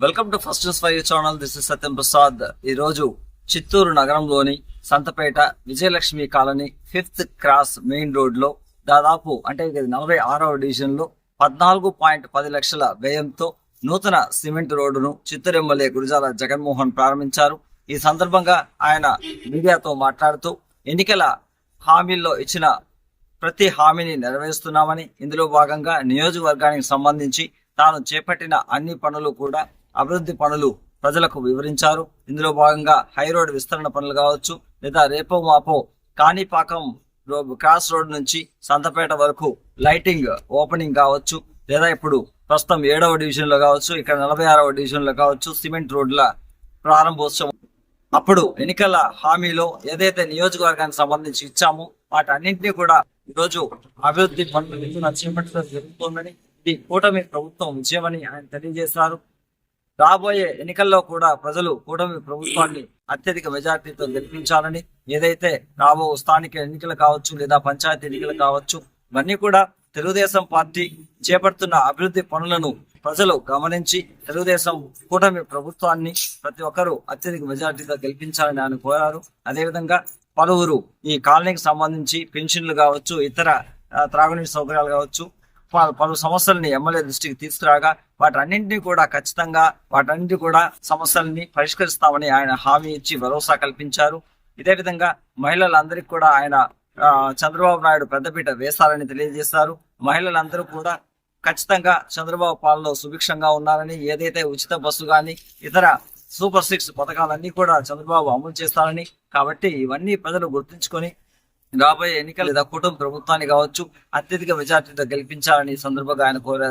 Welcome to first five channel this is Satyam Prasad ఈ రోజు చిత్తూరు నగరంలోని Santhapeta Vijayalakshmi colony fifth cross main రోడ్లో దాదాపు అంటే నలభై ఆరవ డివిజన్లో పద్నాలుగు పాయింట్ పది లక్షల వ్యయంతో నూతన సిమెంట్ రోడ్డును చిత్తూరు ఎమ్మెల్యే గురిజాల జగన్మోహన్ ప్రారంభించారు. ఈ సందర్భంగా ఆయన మీడియాతో మాట్లాడుతూ ఎన్నికల హామీల్లో ఇచ్చిన ప్రతి హామీని నెరవేరుస్తున్నామని ఇందులో భాగంగా నియోజకవర్గానికి సంబంధించి తాను చేపట్టిన అన్ని పనులు కూడా అభివృద్ధి పనులు ప్రజలకు వివరించారు. ఇందులో భాగంగా హై రోడ్ విస్తరణ పనులు కావచ్చు లేదా రేపో మాపో కాణిపాకం క్రాస్ రోడ్ నుంచి సంతపేట వరకు లైటింగ్ ఓపెనింగ్ కావచ్చు లేదా ఇప్పుడు ప్రస్తుతం ఏడవ డివిజన్లో కావచ్చు ఇక్కడ నలభై ఆరవ డివిజన్లో కావచ్చు సిమెంట్ రోడ్ల ప్రారంభోత్సవం అప్పుడు ఎన్నికల హామీలో ఏదైతే నియోజకవర్గానికి సంబంధించి ఇచ్చామో వాటన్నింటినీ కూడా ఈరోజు అభివృద్ధి పనులు ఎత్తున చేపట్టడం జరుగుతోందని ఇది కూటమి ప్రభుత్వం విజయమని ఆయన తెలియజేశారు. రాబోయే ఎన్నికల్లో కూడా ప్రజలు కూటమి ప్రభుత్వాన్ని అత్యధిక మెజార్టీతో గెలిపించాలని ఏదైతే రాబో స్థానిక ఎన్నికలు కావచ్చు లేదా పంచాయతీ ఎన్నికలు కావచ్చు ఇవన్నీ కూడా తెలుగుదేశం పార్టీ చేపడుతున్న అభివృద్ధి పనులను ప్రజలు గమనించి తెలుగుదేశం కూటమి ప్రభుత్వాన్ని ప్రతి ఒక్కరూ అత్యధిక మెజార్టీతో గెలిపించాలని ఆయన కోరారు. అదేవిధంగా పలువురు ఈ కాలనీకి సంబంధించి పెన్షన్లు కావచ్చు ఇతర త్రాగునీటి సౌకర్యాలు కావచ్చు పలు పలు సమస్యల్ని ఎమ్మెల్యే దృష్టికి తీసుకురాగా వాటన్నింటినీ కూడా ఖచ్చితంగా వాటన్నింటి కూడా సమస్యల్ని పరిష్కరిస్తామని ఆయన హామీ ఇచ్చి భరోసా కల్పించారు. ఇదే విధంగా మహిళలందరికీ కూడా ఆయన చంద్రబాబు నాయుడు పెద్దపీట వేశారని తెలియజేశారు మహిళలందరూ కూడా ఖచ్చితంగా చంద్రబాబు పాలనలో సుభిక్షంగా ఉన్నారని ఏదైతే ఉచిత బస్సు కానీ ఇతర సూపర్ సిక్స్ పథకాలన్నీ కూడా చంద్రబాబు అమలు చేస్తారని. కాబట్టి ఇవన్నీ ప్రజలు గుర్తుంచుకొని రాబోయే ఎన్నికలు లేదా కుటుంబ ప్రభుత్వాన్ని కావచ్చు అత్యధిక మెజార్టీతో గెలిపించాలని సందర్భంగా ఆయన కోరారు.